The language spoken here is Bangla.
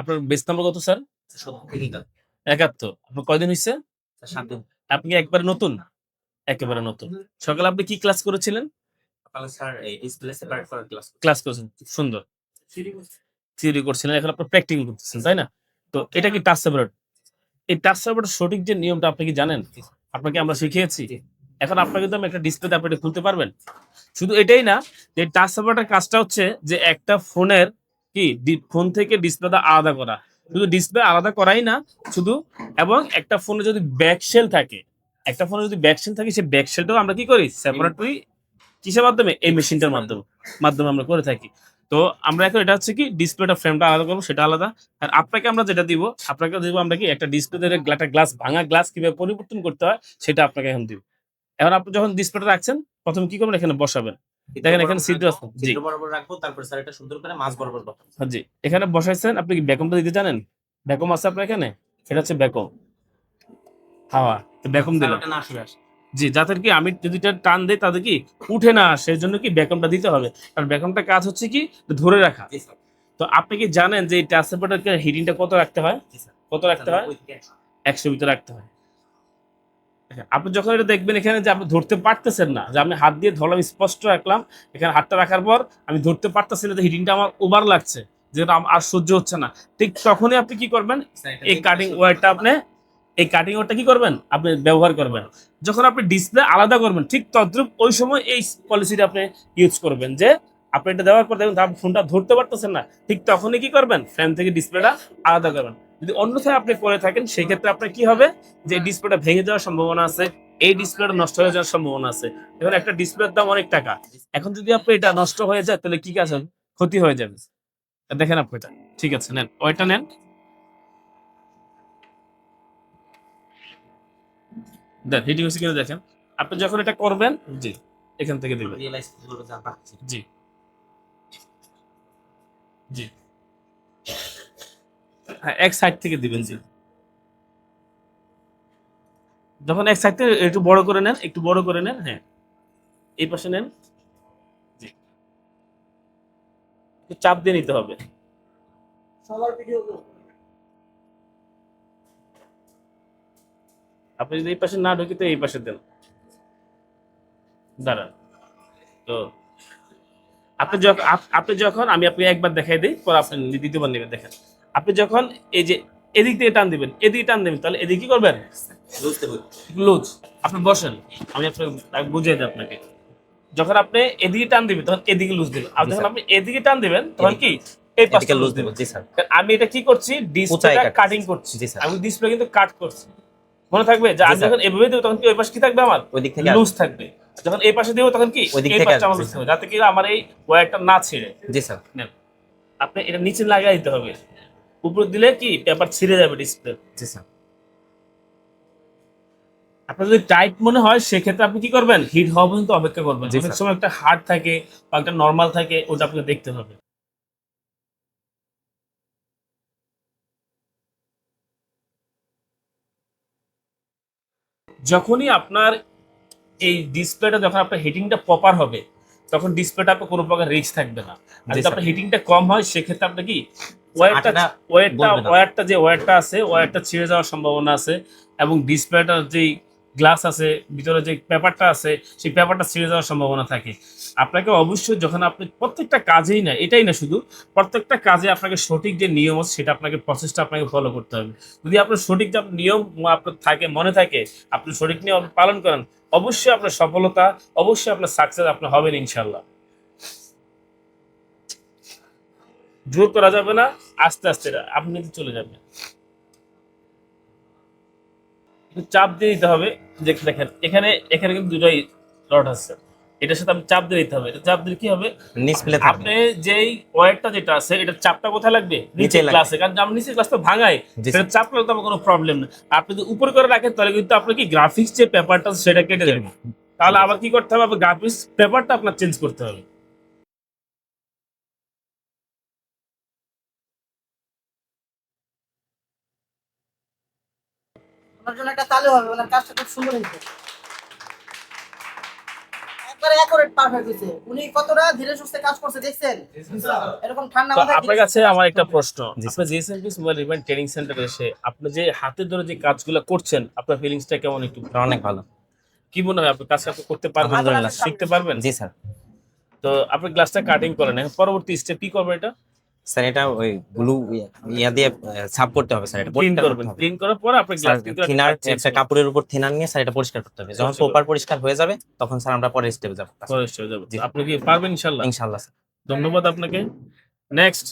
আপনার বেস নাম্বার কত স্যার একাত্তর। আপনার কয়দিন হয়েছে আপনি একবারে নতুন? একেবারে নতুন। সকালে আপনি কি ক্লাস করেছিলেন? ক্লাস করেছেন। সুন্দর। থিওরি করছিলেন। এখন আপনার প্র্যাকটিক্যাল করতেছেন, তাই না? তো এটা কি টাচ সার্ভার এই টাচ সার্ভার সঠিক যে নিয়মটা আপনি কি জানেন? আপনাকে আমরা শিখিয়েছি। এখন আপনাকে তো আমি একটা ডিসপ্লেতে আপনি খুলতে পারবেন। শুধু এটাই না, যে টাচ সার্ভারটার কাজটা হচ্ছে যে একটা ফোনের কি? ফোন থেকে ডিসপ্লেটা আলাদা করা। শুধু ডিসপ্লে আলাদা করাই না, শুধু এবং একটা ফোনে যদি ব্যাকশেল থাকে, একটা ফোনে যদি ব্যাকশেল থাকে, সেই ব্যাকশেলটাও আমরা কি করি? সেপারেটলি কিসের মাধ্যমে? এই মেশিনটার মাধ্যমে মাধ্যমে আমরা করে থাকি। তো আমরা এখন এটা হচ্ছে কি? ডিসপ্লেটা ফ্রেমটা আলাদা করব, সেটা আলাদা। আর আপনাকে আমরা যেটা দিব, আপনাকে দিব আমরা কি? একটা ডিসপ্লে একটা গ্লাস ভাঙা গ্লাস কীভাবে পরিবর্তন করতে হয়, সেটা আপনাকে এখন দিব। এখন আপনি যখন ডিসপ্লেটা রাখছেন, প্রথমে কি করবেন? এখানে বসাবেন। দেখেন এখানে ছিদ্র আছে। জি। বরাবর রাখব তারপর স্যার এটা সুন্দর করে মাছ বরাবর বসাবো। হ্যাঁ, জি। এখানে বসাইছেন আপনি কি ব্যাকমটা দিতে জানেন? ব্যাকম আছে আপনার এখানে? এটা হচ্ছে ব্যাকম হাওয়া তো দিলাম। না আসবে জি যাদের কি আমি যদি টান দেই তাদের কি উঠে না সেই জন্য কি ব্যাকমটা দিতে হবে? কারণ ব্যাকমটা কাজ হচ্ছে কি ধরে রাখা। তো আপনি কি জানেন যে এই হিটিংটা কত রাখতে হয়? কত রাখতে হয়। একশো। ভিতরে রাখতে হয়। আপনি যখন এটা দেখবেন এখানে যে আপনি ধরতে পারতেছেন না যে আমি হাত দিয়ে ধরলাম স্পষ্ট রাখলাম এখানে হাতটা রাখার পর আমি ধরতে পারতেছি না যে হিটিংটা আমার ওভার লাগছে যেটা আর সহ্য হচ্ছে না। ঠিক তখনই আপনি কি করবেন? এই কাটিং ওয়ারটা আপনি এই কাটিং ওয়ারটা কি করবেন? আপনি ব্যবহার করবেন। যখন আপনি ডিসপ্লে আলাদা করবেন ঠিক তদ্রুপ ওই সময় এই পলিসিটা আপনি ইউজ করবেন যে আপনি এটা দেওয়ার পর দেখবেন ফোনটা ধরতে পারতেছেন না। ঠিক তখনই কি করবেন? ফ্রেম থেকে ডিসপ্লেটা আলাদা করবেন। যদি অন্যথায় আপনি করে থাকেন সেই ক্ষেত্রে আপনার কি হবে? যে ডিসপ্লেটা ভেঙে যাওয়ার সম্ভাবনা আছে এই ডিসপ্লেটা নষ্ট হয়ে যাওয়ার সম্ভাবনা আছে। এখন একটা ডিসপ্লের দাম অনেক টাকা। এখন যদি আপনি এটা নষ্ট হয়ে যায় তাহলে কি কাজ হবে? ক্ষতি হয়ে যাবে। দেখেন আপনি এটা। ঠিক আছে নেন। ওইটা নেন। দেন হিটিং হচ্ছে কিনা দেখেন। আপনি যখন এটা করবেন জি এখান থেকে দিবেন। জি। জি। হ্যাঁ এক সাইড থেকে দিবেন জি। যখন এক সাইড থেকে একটু বড় করে নেন একটু বড় করে নেন হ্যাঁ। এই পাশে নেন। জি। চাপ দিয়ে নিতে হবে। আপনি যদি এই পাশে না ঢুকে তো এই পাশে দেন। দাঁড়ান। তো আপনি যখন আপনি যখন আমি আপনি একবার দেখাই দিই পর আপনি দ্বিতীয়বার নেবেন দেখেন। আপনি যখন এই যে এদিক থেকে টান দিবেন এদিকে টান দিবেন তাহলে এদিকে কি করবেন? লুজ। আপনি বসেন। আমি আপনাকে বুঝিয়ে দিই আপনাকে। যখন আপনি এদিকে টান দিবেন তখন এদিকে লুজ দিবেন। আর যখন আপনি এদিকে টান দিবেন তখন কি? এই পাশে লুজ লুজ দিবেন। জি স্যার। আমি এটা কি করছি? ডিসপ্লেটা কাটিং করছি। জি, স্যার। আমি ডিসপ্লে কিন্তু কাট করছি। মনে থাকবে যে আমি যখন এভাবে দেবো তখন কি ওই পাশে কি থাকবে আমার? ওই দিক থেকে লুজ থাকবে। যখন এই পাশে দেবো তখন কি? ওই দিক থেকে আমার লুজ থাকবে। যাতে কি আমার এই ওয়্যারটা না ছেড়ে। জি স্যার। আপনি এটা নিচে লাগাই দিতে হবে। উপর দিলে কি পেপার ছিঁড়ে যাবে ডিসপ্লে জি স্যার। আপনার যদি টাইট মনে হয় সেক্ষেত্রে আপনি কি করবেন? হিট হওয়া পর্যন্ত অপেক্ষা করবেন। অনেক সময় একটা হার্ড থাকে বা একটা নর্মাল থাকে ওটা আপনাকে দেখতে হবে। যখনই আপনার এই ডিসপ্লেটা যখন আপনার হিটিংটা প্রপার হবে তখন ডিসপ্লেটা আপনার কোনো প্রকার রিস্ক থাকবে না আর যদি। আপনার হিটিংটা কম হয় সেক্ষেত্রে আপনি কি ওয়্যারটা ওয়ারটা ওয়্যারটা ওয়্যারটা যে ওয়্যারটা আছে ওয়্যারটা ছিঁড়ে যাওয়ার সম্ভাবনা আছে এবং ডিসপ্লেটার যেই গ্লাস আছে, ভিতরে যে পেপারটা আছে, সেই পেপারটা ছিঁড়ে যাওয়ার সম্ভাবনা থাকে। আপনাকে অবশ্যই যখন আপনি প্রত্যেকটা কাজেই না, এটাই না শুধু, প্রত্যেকটা কাজে আপনাকে সঠিক যে নিয়ম আছে, সেটা আপনাকে প্রসেসটা আপনাকে ফলো করতে হবে। যদি আপনার সঠিক যে নিয়ম আপনার থাকে, মনে থাকে, আপনি সঠিক নিয়ম পালন করেন, অবশ্যই আপনার সফলতা, অবশ্যই আপনার সাকসেস আপনার হবেন ইনশাল্লাহ জোর করা যাবে না, আস্তে আস্তে, আপনি চলে যাবেন। একটু চাপ দিয়ে দিতে হবে যে দেখেন এখানে এখানে কিন্তু দুটাই রড আছে। এটার সাথে আপনি চাপ দিয়ে দিতে হবে। এটা চাপ দিলে কি হবে? থাকবে। আপনি যেই ওয়্যারটা যেটা আছে এটা চাপটা কোথায় লাগবে? নিচে। ক্লাসে কারণ আমি নিচে ক্লাস তো ভাঙাই সেটা চাপ লাগলে তো আমার কোনো প্রবলেম না আপনি যদি উপরে করে রাখেন তাহলে কিন্তু আপনার কি গ্রাফিক্স যে পেপারটা সেটা কেটে যাবে তাহলে আবার কি করতে হবে? গ্রাফিক্স পেপারটা আপনার চেঞ্জ করতে হবে। ওনার জন্য একটা তালে হবে ওনার কাজটা খুব সুন্দর হয়েছে। একবারে অ্যাকুরেট পারফেক্ট হয়েছে। উনি কতটা ধীরে সুস্থে কাজ করছে দেখছেন? এরকম ঠান্ডা মাথায় আপনার কাছে আমার একটা প্রশ্ন। আপনি মোবাইল ট্রেনিং সেন্টারে এসে আপনি যে হাতে ধরে যে কাজগুলো করছেন আপনার ফিলিংসটা কেমন একটু? অনেক ভালো। কি মনে হয় আপনি কাজ আপনি করতে পারবেন। শিখতে পারবেন? জি স্যার তো আপনি গ্লাসটা কাটিং করেন। পরবর্তী স্টেপ কি করবেন এটা? স্যার এটা ওই ব্লু ইয়া দিয়ে সাফ করতে হবে স্যার এটা ক্লিন করবেন ক্লিন করার পর আপনি গ্লাস থিনার একটা কাপড়ের উপর থিনার নিয়ে স্যার এটা পরিষ্কার করতে হবে। যখন প্রপার পরিষ্কার হয়ে যাবে তখন স্যার আমরা পরের স্টেপে যাব। স্টেপে যাব। আপনি কি পারবেন ইনশাআল্লাহ? ইনশাআল্লাহ স্যার। ধন্যবাদ আপনাকে। নেক্সট